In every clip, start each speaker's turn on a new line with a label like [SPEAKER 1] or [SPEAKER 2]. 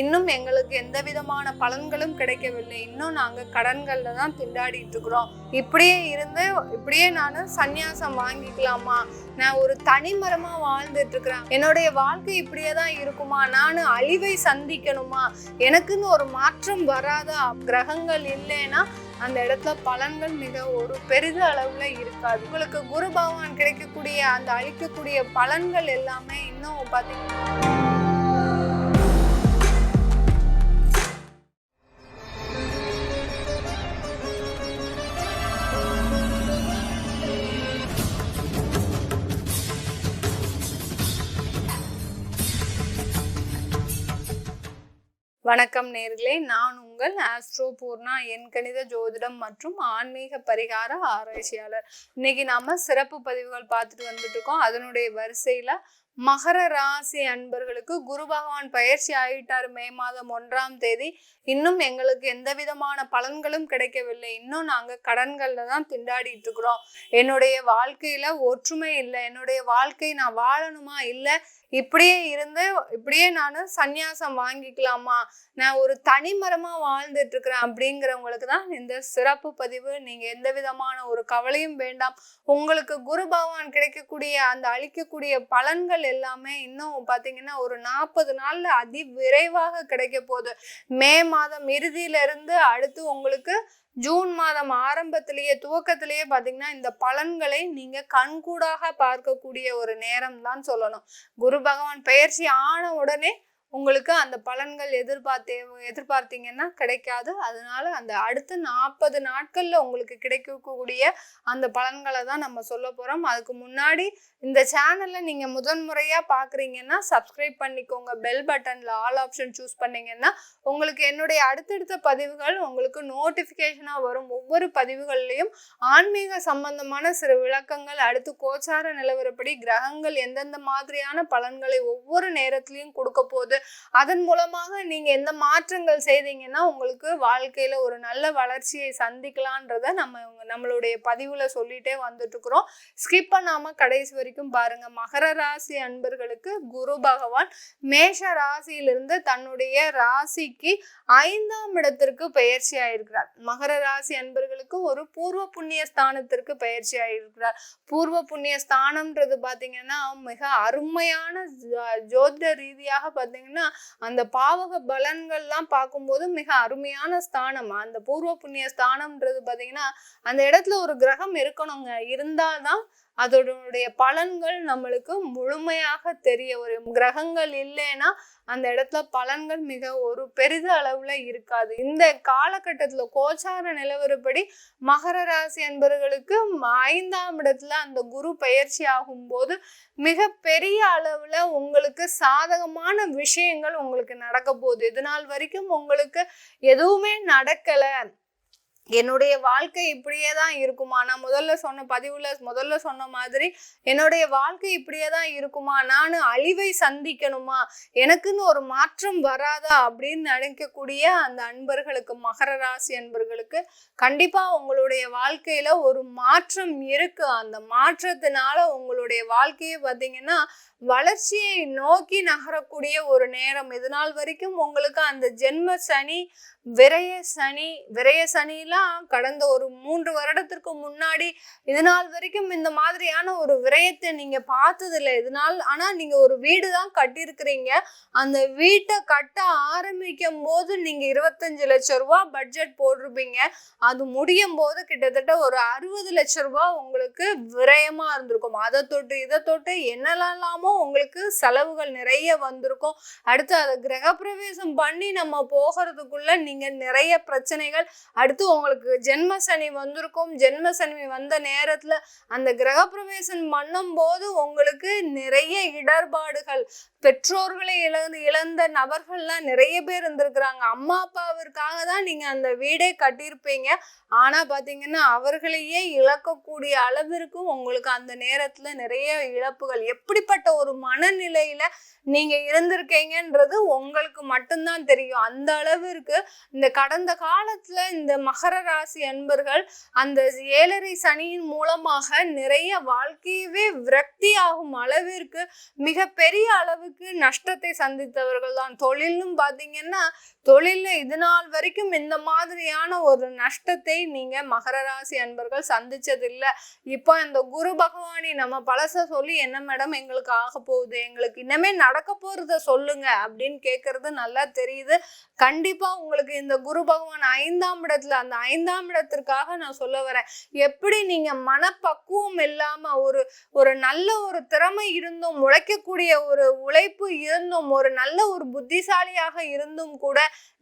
[SPEAKER 1] இன்னும் எங்களுக்கு எந்த விதமான பலன்களும் கிடைக்கவில்லை. இன்னும் நாங்கள் கடன்களில் தான் திண்டாடிட்டு இருக்கிறோம். இப்படியே இருந்து இப்படியே நான் சந்நியாசம் வாங்கிக்கலாமா? நான் ஒரு தனிமரமாக வாழ்ந்துட்டு இருக்கிறேன். என்னுடைய வாழ்க்கை இப்படியே தான் இருக்குமா? நான் அழிவை சந்திக்கணுமா? எனக்குன்னு ஒரு மாற்றம் வராதா? கிரகங்கள் இல்லைன்னா அந்த இடத்துல பலன்கள் மிக ஒரு பெரித அளவுல இருக்காது. உங்களுக்கு குரு பகவான் கிடைக்கக்கூடிய அந்த அழிக்கக்கூடிய பலன்கள் எல்லாமே இன்னும் பார்த்தீங்கன்னா வணக்கம் நேர்களே. நான் உங்கள் ஆஸ்ட்ரோ பூர்ணா என் கணித ஜோதிடம் மற்றும் ஆன்மீக பரிகார ஆராய்ச்சியாளர். இன்னைக்கு நாம சிறப்பு பதிவுகள் பார்த்துட்டு வந்துட்டு இருக்கோம். அதனுடைய வரிசையில மகர ராசி அன்பர்களுக்கு குரு பகவான் பயிற்சி ஆகிட்டார். மே மாதம் ஒன்றாம் தேதி. இன்னும் எங்களுக்கு எந்த விதமான பலன்களும் கிடைக்கவில்லை. இன்னும் நாங்கள் கடன்களில் தான் திண்டாடிட்டு இருக்கிறோம். என்னுடைய வாழ்க்கையில ஒற்றுமை இல்லை. என்னுடைய வாழ்க்கை நான் வாழணுமா? இல்லை இப்படியே இருந்து இப்படியே நான் சந்நியாசம் வாங்கிக்கலாமா? நான் ஒரு தனிமரமா வாழ்ந்துட்டு இருக்கிறேன் அப்படிங்கிறவங்களுக்கு தான் இந்த சிறப்பு பதிவு. நீங்கள் எந்த விதமான ஒரு கவலையும் வேண்டாம். உங்களுக்கு குரு பகவான் கிடைக்கக்கூடிய அந்த அளிக்கக்கூடிய பலன்கள் எல்லாமே இன்னும் பார்த்தீங்கன்னா ஒரு நாற்பது நாள்ல அதி விரைவாக கிடைக்க போகுது. மே மாதம் இறுதியில இருந்து அடுத்து உங்களுக்கு ஜூன் மாதம் ஆரம்பத்திலேயே துவக்கத்திலேயே பாத்தீங்கன்னா இந்த பலன்களை நீங்க கண்கூடாக பார்க்கக்கூடிய ஒரு நேரம் தான் சொல்லணும். குரு பகவான் பெயர்ச்சி ஆன உடனே உங்களுக்கு அந்த பலன்கள் எதிர்பார்த்தே எதிர்பார்த்தீங்கன்னா கிடைக்காது. அதனால அந்த அடுத்த நாற்பது நாட்களில் உங்களுக்கு கிடைக்கக்கூடிய அந்த பலன்களை தான் நம்ம சொல்ல போகிறோம் அதுக்கு முன்னாடி இந்த சேனலை நீங்கள் முதன்முறையாக பார்க்குறீங்கன்னா சப்ஸ்கிரைப் பண்ணிக்கோங்க. பெல் பட்டனில் ஆல் ஆப்ஷன் சூஸ் பண்ணிங்கன்னா உங்களுக்கு என்னுடைய அடுத்தடுத்த பதிவுகள் உங்களுக்கு நோட்டிஃபிகேஷனாக வரும். ஒவ்வொரு பதிவுகள்லையும் ஆன்மீக சம்பந்தமான சிறு விளக்கங்கள் அடுத்து கோச்சார நிலவரப்படி கிரகங்கள் எந்தெந்த மாதிரியான பலன்களை ஒவ்வொரு நேரத்திலையும் கொடுக்க போகுது. அதன் மூலமாக நீங்க எந்த மாற்றங்கள் செய்தீங்கன்னா உங்களுக்கு வாழ்க்கையில ஒரு நல்ல வளர்ச்சியை சந்திக்கலான்றத நம்ம நம்மளுடைய பதிவுல சொல்லிட்டே வந்துட்டு இருக்கிறோம் ஸ்கிப் பண்ணாமல் கடைசி வரைக்கும் பாருங்க. மகர ராசி அன்பர்களுக்கு குரு பகவான் மேஷ ராசியிலிருந்து தன்னுடைய ராசிக்கு ஐந்தாம் இடத்திற்கு பயிற்சி ஆயிருக்கிறார். மகர ராசி அன்பர்களுக்கு ஒரு பூர்வ புண்ணிய ஸ்தானத்திற்கு பயிற்சி ஆயிருக்கிறார். பூர்வ புண்ணிய ஸ்தானம்ன்றது பாத்தீங்கன்னா மிக அருமையான ஜோதிட ரீதியாக அப்படின்னா அந்த பாவக பலன்கள்லாம் பார்க்கும்போது மிக அருமையான ஸ்தானம். அந்த பூர்வ புண்ணிய ஸ்தானம்ன்றது பாத்தீங்கன்னா அந்த இடத்துல ஒரு கிரகம் இருக்கணுங்க. இருந்தால்தான் அதனுடைய பலன்கள் நம்மளுக்கு முழுமையாக தெரிய வரும். கிரகங்கள் இல்லைன்னா அந்த இடத்துல பலன்கள் மிக ஒரு பெரித அளவில் இருக்காது. இந்த காலகட்டத்தில் கோச்சார நிலவரப்படி மகர ராசி என்பவர்களுக்கு ஐந்தாம் இடத்துல அந்த குரு பயிற்சி ஆகும்போது மிக பெரிய அளவில் உங்களுக்கு சாதகமான விஷயங்கள் உங்களுக்கு நடக்க போகுது. இது நாள் வரைக்கும் உங்களுக்கு எதுவுமே நடக்கலை. என்னுடைய வாழ்க்கை இப்படியே தான் இருக்குமா? நான் முதல்ல சொன்ன பதிவுல முதல்ல சொன்ன மாதிரி என்னுடைய வாழ்க்கை இப்படியே தான் இருக்குமா? நான் அழிவை சந்திக்கணுமா? எனக்குன்னு ஒரு மாற்றம் வராதா? அப்படின்னு நினைக்கக்கூடிய அந்த அன்பர்களுக்கு மகர ராசி அன்பர்களுக்கு கண்டிப்பா உங்களுடைய வாழ்க்கையில ஒரு மாற்றம் இருக்கு. அந்த மாற்றத்தினால உங்களுடைய வாழ்க்கையை பார்த்தீங்கன்னா வளர்ச்சியை நோக்கி நகரக்கூடிய ஒரு நேரம். இது நாள் வரைக்கும் உங்களுக்கு அந்த ஜென்ம சனி விரய சனி விரய சனிலாம் கடந்த ஒரு மூன்று வருடத்திற்கு முன்னாடி இது நாள் வரைக்கும் இந்த மாதிரியான ஒரு விரயத்தை நீங்க பார்த்தது இல்லை இது நாள் ஆனா நீங்க ஒரு வீடு தான் கட்டியிருக்கிறீங்க. அந்த வீட்டை கட்ட ஆரம்பிக்கும் போது நீங்க இருபத்தஞ்சு லட்ச ரூபா பட்ஜெட் போட்டிருப்பீங்க. அது முடியும் போது கிட்டத்தட்ட ஒரு அறுபது லட்சம் ரூபா உங்களுக்கு விரயமா இருந்திருக்கும். அதை தொட்டு இதை தொட்டு என்னெல்லாமோ உங்களுக்கு செலவுகள் நிறைய வந்திருக்கும். அடுத்து அதை கிரகப்பிரவேசம் பண்ணி நம்ம போகிறதுக்குள்ள நீங்கள் நிறைய பிரச்சனைகள். அடுத்து உங்களுக்கு ஜென்ம சனி வந்திருக்கும். ஜென்ம சனி வந்த நேரத்தில் அந்த கிரகப்பிரவேசம் பண்ணும் போது உங்களுக்கு நிறைய இடர்பாடுகள். பெற்றோர்களை இழந்து இழந்த நபர்கள்லாம் நிறைய பேர் இருந்திருக்கிறாங்க. அம்மா அப்பாவிற்காக தான் நீங்கள் அந்த வீடே கட்டியிருப்பீங்க. ஆனால் பார்த்தீங்கன்னா அவர்களையே இழக்கக்கூடிய அளவிற்கு உங்களுக்கு அந்த நேரத்தில் நிறைய இழப்புகள். எப்படிப்பட்ட ஒரு ஒரு மனநிலையில நீங்க இருந்திருக்கீங்கன்றது உங்களுக்கு மட்டும்தான் தெரியும். அந்த அளவிற்கு இந்த கடந்த காலத்துல இந்த மகர ராசி அன்பர்கள் அந்த ஏழரை சனியின் மூலமாக நிறைய வாழ்க்கையவே விரக்தி ஆகும் அளவிற்கு மிக பெரிய அளவுக்கு நஷ்டத்தை சந்தித்தவர்கள் தான். தொழிலும் பார்த்தீங்கன்னா தொழில இது நாள் வரைக்கும் இந்த மாதிரியான ஒரு நஷ்டத்தை நீங்க மகர ராசி அன்பர்கள் சந்திச்சதில்லை. இப்போ இந்த குரு பகவானி நம்ம பழச சொல்லி என்ன மேடம் எங்களுக்கு ஆக போகுது. எங்களுக்கு இனிமே நடக்க போகிறத சொல்லுங்க அப்படின்னு கேட்கறது நல்லா தெரியுது. கண்டிப்பா உங்களுக்கு இந்த குரு பகவான் ஐந்தாம் இடத்துல அந்த ஐந்தாம் இடத்திற்காக நான் சொல்ல வரேன். எப்படி நீங்க மனப்பக்குவம் இல்லாம ஒரு ஒரு நல்ல ஒரு திறமை இருந்தும் உழைக்கக்கூடிய ஒரு உழைப்பு இருந்தும் ஒரு நல்ல ஒரு புத்திசாலியாக இருந்தும் கூட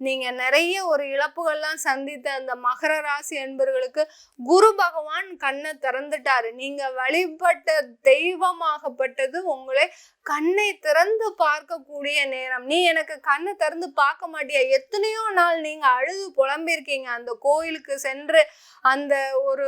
[SPEAKER 1] நீங்க நிறைய ஒரு இழப்புகள்லாம் சந்தித்த அந்த மகர ராசி என்பர்களுக்கு குரு பகவான் கண்ணை திறந்துட்டாரு. நீங்க வழிபட்ட தெய்வமாகப்பட்டது உங்கள் miércoles கண்ணை திறந்து பார்க்கக்கூடிய நேரம். நீ எனக்கு கண்ணை திறந்து பார்க்க மாட்டியா? எத்தனையோ நாள் நீங்க அழுது புலம்பிருக்கீங்க. அந்த கோயிலுக்கு சென்று அந்த ஒரு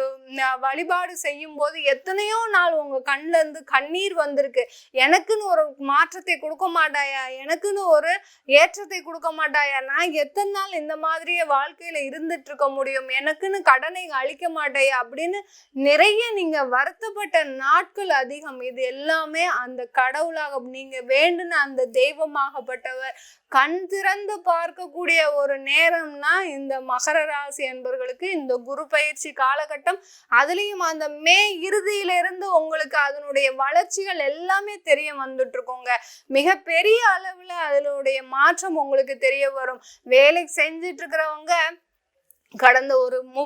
[SPEAKER 1] வழிபாடு செய்யும் போது எத்தனையோ நாள் உங்க கண்ணுல இருந்து கண்ணீர் வந்திருக்கு. எனக்குன்னு ஒரு மாற்றத்தை கொடுக்க மாட்டாயா? எனக்குன்னு ஒரு ஏற்றத்தை கொடுக்க மாட்டாயா? நான் எத்தனை நாள் இந்த மாதிரியே வாழ்க்கையில இருந்துட்டு இருக்க முடியும்? எனக்குன்னு கடனை அழிக்க மாட்டாயா? அப்படின்னு நிறைய நீங்க வருத்தப்பட்ட நாட்கள் அதிகம். இது எல்லாமே அந்த கடவுளாக நீங்க வேண்டுன அந்த தெய்வமாகப்பட்டவர் கண் திறந்து பார்க்கக்கூடிய ஒரு நேரம்னா இந்த மகர ராசி என்பவர்களுக்கு இந்த குரு பயிற்சி காலகட்டம். அதுலயும் அந்த மே இறுதியில இருந்து உங்களுக்கு அதனுடைய வளர்ச்சிகள் எல்லாமே தெரிய வந்துட்டு இருக்கோங்க மிக பெரிய அளவுல அதனுடைய மாற்றம் உங்களுக்கு தெரிய வரும். வேலை செஞ்சுட்டு இருக்கிறவங்க கடந்த ஒரு மு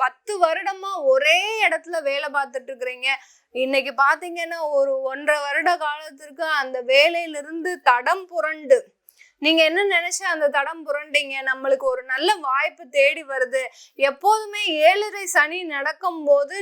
[SPEAKER 1] பத்து வருடமா ஒரே இடத்துல வேலை பார்த்துட்டு இருக்கிறீங்க இன்னைக்கு பாத்தீங்கன்னா ஒரு ஒன்றரை வருட காலத்திற்கு அந்த வேலையிலிருந்து தடம் புரண்டு. நீங்க என்ன நினைச்சு அந்த தடம் புரண்டீங்க? நம்மளுக்கு ஒரு நல்ல வாய்ப்பு தேடி வருது. எப்போதுமே ஏழரை சனி நடக்கும் போது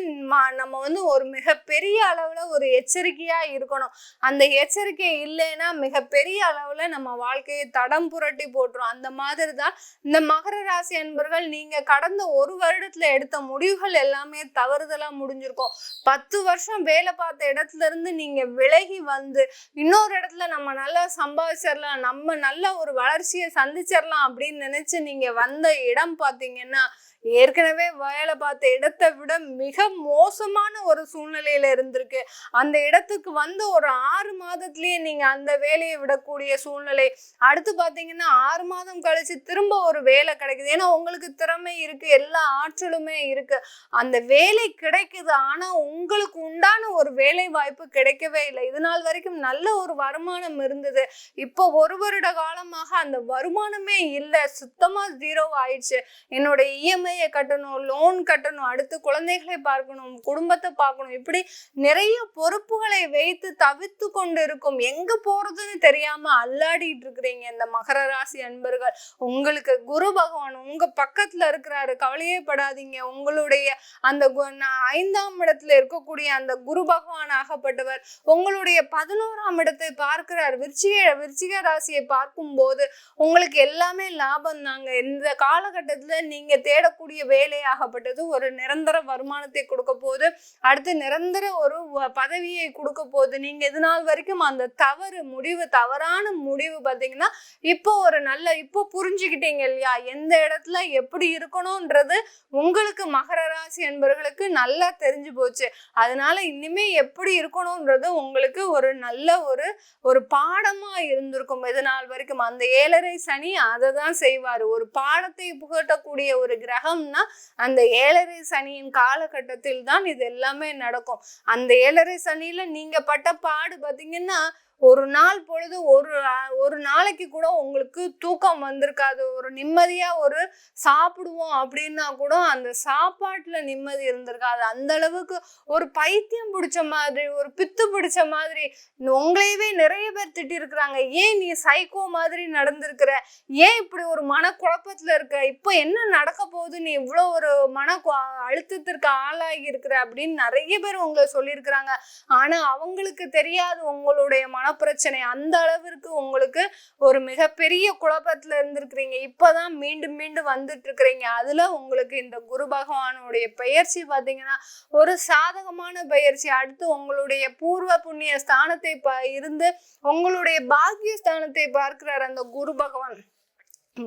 [SPEAKER 1] நம்ம வந்து ஒரு மிகப்பெரிய அளவுல ஒரு எச்சரிக்கையா இருக்கணும். அந்த எச்சரிக்கை இல்லைன்னா மிகப்பெரிய அளவுல நம்ம வாழ்க்கையை தடம் புரட்டி போட்டுரும். அந்த மாதிரி தான் இந்த மகர ராசி அன்பர்கள் நீங்க கடந்த ஒரு வருடத்துல எடுத்த முடிவுகள் எல்லாமே தவறுதலா முடிஞ்சிருக்கும். பத்து வருஷம் வேலை பார்த்த இடத்துல இருந்து நீங்க விலகி வந்து இன்னொரு இடத்துல நம்ம நல்லா சம்பாதிச்சிடலாம் நம்ம நல்ல ஒரு வளர்ச்சியை சந்திச்சிடலாம் அப்படின்னு நினைச்சு நீங்க வந்த இடம் பாத்தீங்கன்னா ஏற்கனவே வேலை பார்த்த இடத்தை விட மிக மோசமான ஒரு சூழ்நிலையில இருந்திருக்கு. அந்த இடத்துக்கு வந்து ஒரு ஆறு மாதத்துலேயே நீங்க அந்த வேலையை விடக்கூடிய சூழ்நிலை. அடுத்து பாத்தீங்கன்னா ஆறு மாதம் கழிச்சு திரும்ப ஒரு வேலை கிடைக்குது. ஏன்னா உங்களுக்கு திறமை இருக்கு எல்லா ஆற்றலுமே இருக்கு. அந்த வேலை கிடைக்குது. ஆனா உங்களுக்கு உண்டான ஒரு வேலை வாய்ப்பு கிடைக்கவே இல்லை. இது நாள் வரைக்கும் நல்ல ஒரு வருமானம் இருந்தது. இப்போ ஒரு வருட காலமாக அந்த வருமானமே இல்லை. சுத்தமா ஜீரோ ஆயிடுச்சு. என்னோட இஎம்ஐ குழந்தையை கட்டணும் லோன் கட்டணும் அடுத்து குழந்தைகளை பார்க்கணும் குடும்பத்தை பார்க்கணும். இப்படி நிறைய பொறுப்புகளை வைத்து தவித்து கொண்டு இருக்கும் எங்க போறதுன்னு தெரியாம அல்லாடிட்டு இருக்கிறீங்க இந்த மகர ராசி அன்பர்கள். உங்களுக்கு குரு பகவான் உங்க பக்கத்துல இருக்கிறாரு. கவலையே படாதீங்க. உங்களுடைய அந்த கு- ஐந்தாம் இடத்துல இருக்கக்கூடிய அந்த குரு பகவான் ஆகப்பட்டவர் உங்களுடைய பதினோராம் இடத்தை பார்க்கிறார். விருச்சிக விருச்சிக ராசியை பார்க்கும் போது உங்களுக்கு எல்லாமே லாபம் தாங்க. இந்த காலகட்டத்துல நீங்க தேடக்கூடிய வேலையாகப்பட்டது. ஒரு நிரந்தர வருமானத்தை கொடுக்க போது அடுத்து நிரந்தர ஒரு பதவியை கொடுக்க போகுது. நீங்க இது நாள் வரைக்கும் அந்த தவறு முடிவு தவறான முடிவு பார்த்தீங்கன்னா இப்போ ஒரு நல்ல இப்போ புரிஞ்சுக்கிட்டீங்க இல்லையா? எந்த இடத்துல எப்படி இருக்கணும்ன்றது உங்களுக்கு மகர ராசி என்பவர்களுக்கு நல்லா தெரிஞ்சு போச்சு. அதனால இனிமே எப்படி இருக்கணும்ன்றது உங்களுக்கு ஒரு நல்ல ஒரு ஒரு பாடமா இருந்திருக்கும். இது நாள் வரைக்கும் அந்த ஏழரை சனி அதை தான் செய்வார். ஒரு பாடத்தை புகட்டக்கூடிய ஒரு கிரகம்னா அந்த ஏழரை சனியின் காலகட்டத்தில் தான் இது எல்லாமே நடக்கும். அந்த ஏழரை சனியில நீங்க பட்ட பாடு பாத்தீங்கன்னா ஒரு நாள் பொழுது ஒரு ஒரு நாளைக்கு கூட உங்களுக்கு தூக்கம் வந்திருக்காது. ஒரு நிம்மதியாக ஒரு சாப்பிடுவோம் அப்படின்னா கூட அந்த சாப்பாட்டில் நிம்மதி இருந்திருக்காது. அந்த அளவுக்கு ஒரு பைத்தியம் பிடிச்ச மாதிரி ஒரு பித்து பிடிச்ச மாதிரி உங்களையவே நிறைய பேர் திட்டிருக்கிறாங்க. ஏன் நீ சைக்கோ மாதிரி நடந்திருக்கிற? ஏன் இப்படி ஒரு மனக்குழப்பத்தில் இருக்க? இப்போ என்ன நடக்க போகுது? நீ இவ்வளோ ஒரு மன கு- அழுத்தத்திற்கு ஆளாகி இருக்கிற அப்படின்னு நிறைய பேர் உங்களை சொல்லியிருக்கிறாங்க. ஆனால் அவங்களுக்கு தெரியாது உங்களுடைய மன பணப்பிரச்சனை அந்த அளவிற்கு உங்களுக்கு ஒரு மிகப்பெரிய குழப்பத்துல இருந்திருக்கிறீங்க. இப்பதான் மீண்டும் மீண்டும் வந்துட்டு இருக்கிறீங்க அதுல உங்களுக்கு இந்த குரு பகவானுடைய பயிற்சி பாத்தீங்கன்னா ஒரு சாதகமான பயிற்சி அடுத்து உங்களுடைய பூர்வ புண்ணிய ஸ்தானத்தை ப- இருந்து உங்களுடைய பாக்கிய ஸ்தானத்தை பார்க்கிறார் அந்த குரு பகவான்.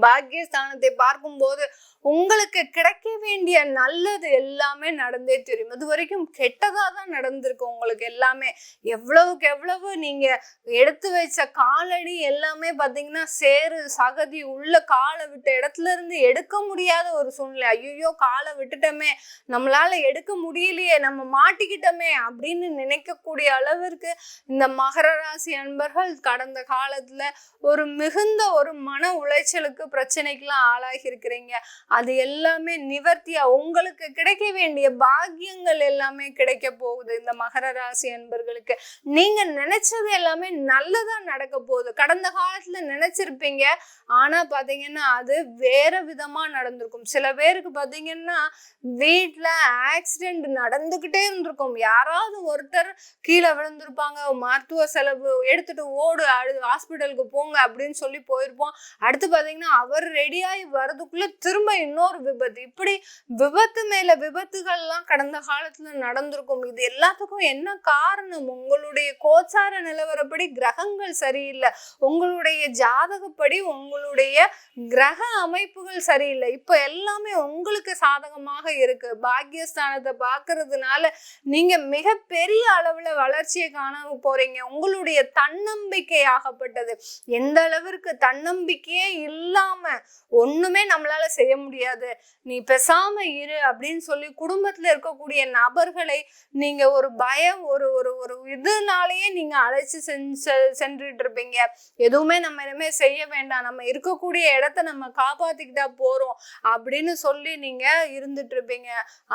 [SPEAKER 1] பாக்கியஸ்தானத்தை பார்க்கும்போது உங்களுக்கு கிடைக்க வேண்டிய நல்லது எல்லாமே நடந்தே தெரியும். இது வரைக்கும் கெட்டதாக தான் நடந்திருக்கு உங்களுக்கு எல்லாமே. எவ்வளவுக்கு எவ்வளவு நீங்க எடுத்து வச்ச காலடி எல்லாமே பாத்தீங்கன்னா சேரு சகதி உள்ள காலை விட்ட இடத்துல இருந்து எடுக்க முடியாத ஒரு சூழ்நிலை. ஐயோ காலை விட்டுட்டோமே நம்மளால எடுக்க முடியலையே நம்ம மாட்டிக்கிட்டோமே அப்படின்னு நினைக்கக்கூடிய அளவிற்கு இந்த மகர ராசி அன்பர்கள் கடந்த காலத்துல ஒரு மிகுந்த ஒரு மன உளைச்சலுக்கு பிரச்சனைக்கெல்லாம் ஆளாகி இருக்கிறீங்க. அது எல்லாமே நிவர்த்தியா உங்களுக்கு கிடைக்க வேண்டிய பாக்கியங்கள் எல்லாமே கிடைக்க போகுது இந்த மகர ராசி அன்பர்களுக்கு. நீங்க நினைச்சது எல்லாமே நல்லதா நடக்க போகுது. கடந்த காலத்துல நினைச்சிருப்பீங்க. ஆனா பாத்தீங்கன்னா அது வேற விதமா நடந்திருக்கும். சில பேருக்கு பாத்தீங்கன்னா வீட்டுல ஆக்சிடென்ட் நடந்துகிட்டே இருந்திருக்கும். யாராவது ஒருத்தர் கீழே விழுந்திருப்பாங்க. மருத்துவ செலவு எடுத்துட்டு ஓடு ஹாஸ்பிட்டலுக்கு போங்க அப்படின்னு சொல்லி போயிருப்போம். அடுத்து பாத்தீங்கன்னா அவர் ரெடியாகி வரதுக்குள்ள திரும்ப இன்னொரு விபத்து. இப்படி விபத்து மேல விபத்துகள்லாம் கடந்த காலத்துல நடந்திருக்கும். இது எல்லாத்துக்கும் என்ன காரணம்? உங்களுடைய கோச்சார நிலவரப்படி கிரகங்கள் சரியில்லை. உங்களுடைய ஜாதகப்படி உங்களுடைய கிரக அமைப்புகள் சரியில்லை. இப்போ எல்லாமே உங்களுக்கு சாதகமாக இருக்கு. பாக்கியஸ்தானத்தை பார்க்கறதுனால நீங்க மிகப்பெரிய அளவுல வளர்ச்சியை காண போறீங்க. உங்களுடைய தன்னம்பிக்கை ஆகப்பட்டது எந்த அளவிற்கு தன்னம்பிக்கையே இல்லாம ஒண்ணுமே நம்மளால செய்ய முடியும் முடியாது. நீ பேசாம இரு அப்படின்னு சொல்லி குடும்பத்துல இருக்கக்கூடிய நபர்களை நீங்க ஒரு பயம் ஒரு ஒரு ஒரு இதுனாலேயே நீங்க அழைச்சு செஞ்சு சென்றுட்டு இருப்பீங்க. எதுவுமே நம்ம இனிமே செய்ய வேண்டாம். நம்ம இருக்கக்கூடிய இடத்த நம்ம காப்பாத்திக்கிட்டா போறோம் அப்படின்னு சொல்லி நீங்க இருந்துட்டு இருப்பீங்க.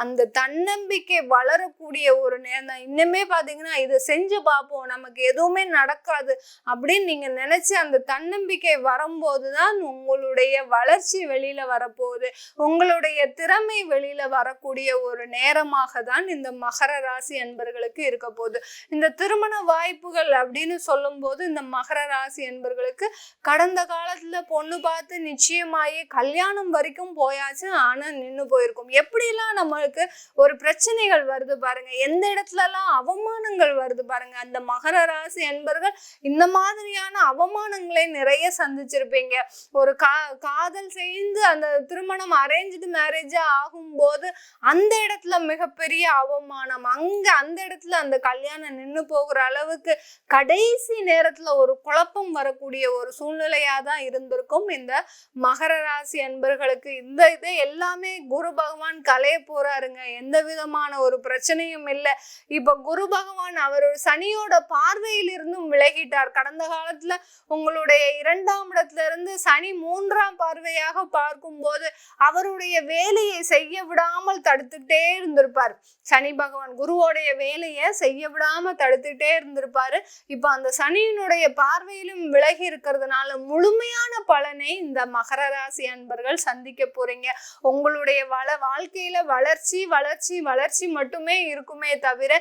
[SPEAKER 1] அந்த தன்னம்பிக்கை வளரக்கூடிய ஒரு நேரம். தான் இன்னுமே பாத்தீங்கன்னா இதை செஞ்சு பார்ப்போம். நமக்கு எதுவுமே நடக்காது அப்படின்னு நீங்க நினைச்சு அந்த தன்னம்பிக்கை வரும்போது தான் உங்களுடைய வளர்ச்சி வெளியில வரப்போகுது. உங்களுடைய திறமை வெளியில வரக்கூடிய ஒரு நேரமாக தான் இந்த மகர ராசி என்பர்களுக்கு இருக்க போகுது. இந்த திருமண வாய்ப்புகள் அப்படின்னு சொல்லும்போது இந்த மகர ராசி என்பர்களுக்கு கடந்த காலத்துல பொண்ணு பார்த்து நிச்சயமாயி கல்யாணம் வரைக்கும் போயாச்சு ஆனா நின்னு போயிருக்கும். எப்படிலாம் நம்மளுக்கு ஒரு பிரச்சனைகள் வருது பாருங்க. எந்த இடத்துலலாம் அவமானங்கள் வருது பாருங்க. அந்த மகர ராசி என்பர்கள் இந்த மாதிரியான அவமானங்களை நிறைய சந்திச்சிருப்பீங்க. ஒரு கா காதல் செய்து அந்த திருமண திருமணம் அரேஞ்சு மேரேஜா ஆகும்போது அந்த இடத்துல மிகப்பெரிய அவமானம். அங்க அந்த இடத்துல அந்த கல்யாணம் நின்னு போகிற அளவுக்கு கடைசி நேரத்துல ஒரு குழப்பம் வரக்கூடிய ஒரு சூழ்நிலையா தான் இருந்திருக்கும். இந்த மகர ராசி அன்பர்களுக்கு இந்த இது எல்லாமே குரு பகவான் கலைய போறாருங்க. எந்த விதமான ஒரு பிரச்சனையும் இல்லை. இப்ப குரு பகவான் அவரோட சனியோட பார்வையில் இருந்தும் விலகிட்டார். கடந்த காலத்துல உங்களுடைய இரண்டாம் இடத்துல இருந்து சனி மூன்றாம் பார்வையாக பார்க்கும்போது அவருடைய வேலையை செய்ய விடாமல் தடுத்துக்கிட்டே இருந்திருப்பார். சனி பகவான் குருவோடைய வேலையை செய்ய விடாம தடுத்துக்கிட்டே இருந்திருப்பாரு. இப்போ அந்த சனியினுடைய பார்வையிலும் விலகி இருக்கிறதுனால முழுமையான பலனை இந்த மகர ராசி அன்பர்கள் சந்திக்க போறீங்க. உங்களுடைய வள வாழ்க்கையில வளர்ச்சி வளர்ச்சி வளர்ச்சி மட்டுமே இருக்குமே தவிர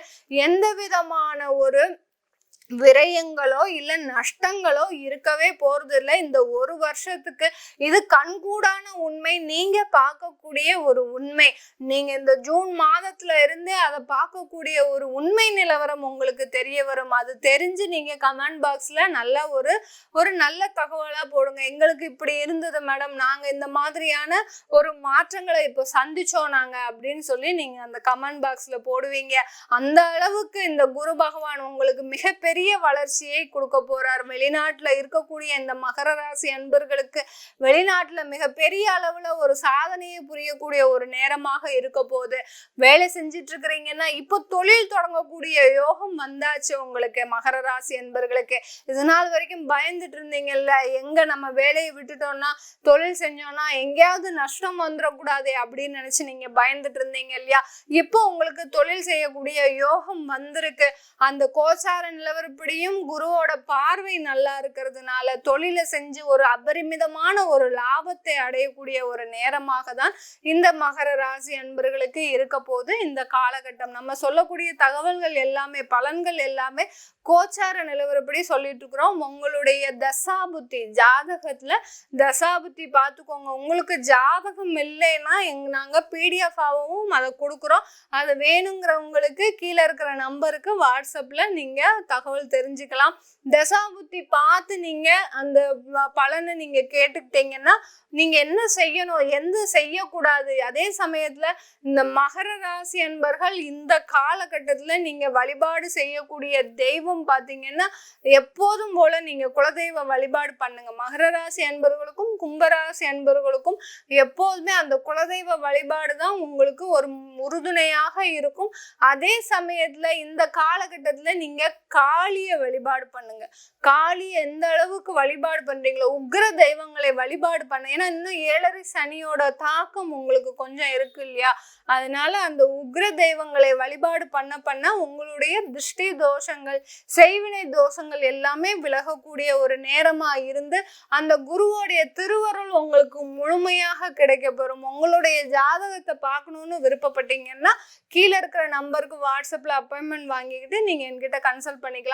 [SPEAKER 1] எந்த விதமான ஒரு விரயங்களோ இல்லை நஷ்டங்களோ இருக்கவே போறது இல்லை இந்த ஒரு வருஷத்துக்கு இது கண்கூடான உண்மை. நீங்க பார்க்கக்கூடிய ஒரு உண்மை. நீங்க இந்த ஜூன் மாதத்துல இருந்து அதை பார்க்கக்கூடிய ஒரு உண்மை நிலவரம் உங்களுக்கு தெரிய வரும். அது தெரிஞ்சு நீங்க கமெண்ட் பாக்ஸ்ல நல்ல ஒரு ஒரு நல்ல தகவலா போடுங்க. எங்களுக்கு இப்படி இருந்தது மேடம். நாங்க இந்த மாதிரியான ஒரு மாற்றங்களை இப்போ சந்திச்சோம் நாங்க அப்படின்னு சொல்லி நீங்க அந்த கமெண்ட் பாக்ஸ்ல போடுவீங்க. அந்த அளவுக்கு இந்த குரு பகவான் உங்களுக்கு மிகப்பெரிய வளர்ச்சியை கொடுக்க போறார். வெளிநாட்டுல இருக்கக்கூடிய இந்த மகர ராசி அன்பர்களுக்கு வெளிநாட்டுல மிகப்பெரிய அளவுல ஒரு சாதனையை புரியக்கூடிய ஒரு நேரமாக இருக்க போகுது. வேலை செஞ்சிட்டு இருக்கிறீங்கன்னா இப்போ தொழில் தொடங்கக்கூடிய யோகம் வந்தாச்சு உங்களுக்கு மகர ராசி அன்பர்களுக்கு. இது நாள் வரைக்கும் பயந்துட்டு இருந்தீங்கல்ல எங்க நம்ம வேலையை விட்டுட்டோம்னா தொழில் செஞ்சோம்னா எங்கேயாவது நஷ்டம் வந்துடக்கூடாது அப்படின்னு நினைச்சு நீங்க பயந்துட்டு இருந்தீங்க இல்லையா? இப்போ உங்களுக்கு தொழில் செய்யக்கூடிய யோகம் வந்திருக்கு. அந்த கோச்சார நிலவர மறுபடியும் குருவோட பார்வை நல்லா இருக்கிறதுனால தொழிலை செஞ்சு ஒரு அபரிமிதமான ஒரு லாபத்தை அடையக்கூடிய ஒரு நேரமாக தான் இந்த மகர ராசி அன்பர்களுக்கு இருக்க போது இந்த காலகட்டம். நம்ம சொல்லக்கூடிய தகவல்கள் எல்லாமே பலன்கள் எல்லாமே கோச்சார நிலவரப்படி சொல்லிட்டு இருக்கிறோம். உங்களுடைய தசாபுத்தி ஜாதகத்துல தசாபுத்தி பார்த்துக்கோங்க. உங்களுக்கு ஜாதகம் இல்லைன்னா எங் நாங்க பிடிஎஃபாகவும் அதை கொடுக்குறோம். அது வேணுங்கிறவங்களுக்கு கீழே இருக்கிற நம்பருக்கு வாட்ஸ்அப்ல நீங்க தகவல் தெரிஞ்சுக்கலாம். தசாபுத்தி பார்த்து நீங்க அந்த பலனை நீங்க கேட்டுக்கிட்டீங்கன்னா நீங்க என்ன செய்யணும் எந்த செய்யக்கூடாது? அதே சமயத்துல இந்த மகர ராசி அன்பர்கள் இந்த காலகட்டத்துல நீங்க வழிபாடு செய்யக்கூடிய தெய்வம் பாத்தீங்கன்னா எப்போதும் போல நீங்க குலதெய்வ வழிபாடு பண்ணுங்க. மகர ராசி அன்பர்களுக்கும் கும்பராசி அன்பர்களுக்கும் எப்போதுமே அந்த குலதெய்வ வழிபாடு தான் உங்களுக்கு ஒரு உறுதுணையாக இருக்கும். அதே சமயத்துல இந்த காலகட்டத்துல நீங்க காளியை வழிபாடு பண்ணுங்க. காளி எந்த அளவுக்கு வழிபாடு பண்றீங்களோ உக்ர தெய்வங்களை வழிபாடு பண்ண. ஏன்னா இன்னும் ஏழரை சனியோட தாக்கம் உங்களுக்கு கொஞ்சம் இருக்கு இல்லையா? அதனால அந்த உக்ர தெய்வங்களை வழிபாடு பண்ண பண்ண உங்களுடைய திருஷ்டி தோஷங்கள் செய்வினை தோஷங்கள் எல்லாமே விலகக்கூடிய ஒரு நேரமா இருந்து அந்த குருவோடைய திருவருள் உங்களுக்கு முழுமையாக கிடைக்கப்பெறும் உங்களுடைய ஜாதகத்தை பார்க்கணும்னு விருப்பப்பட்டீங்கன்னா கீழே இருக்கிற நம்பருக்கு வாட்ஸ்அப்ல அப்பாயின்மெண்ட் வாங்கிக்கிட்டு நீங்க என்கிட்ட கன்சல்ட் பண்ணிக்கலாம்.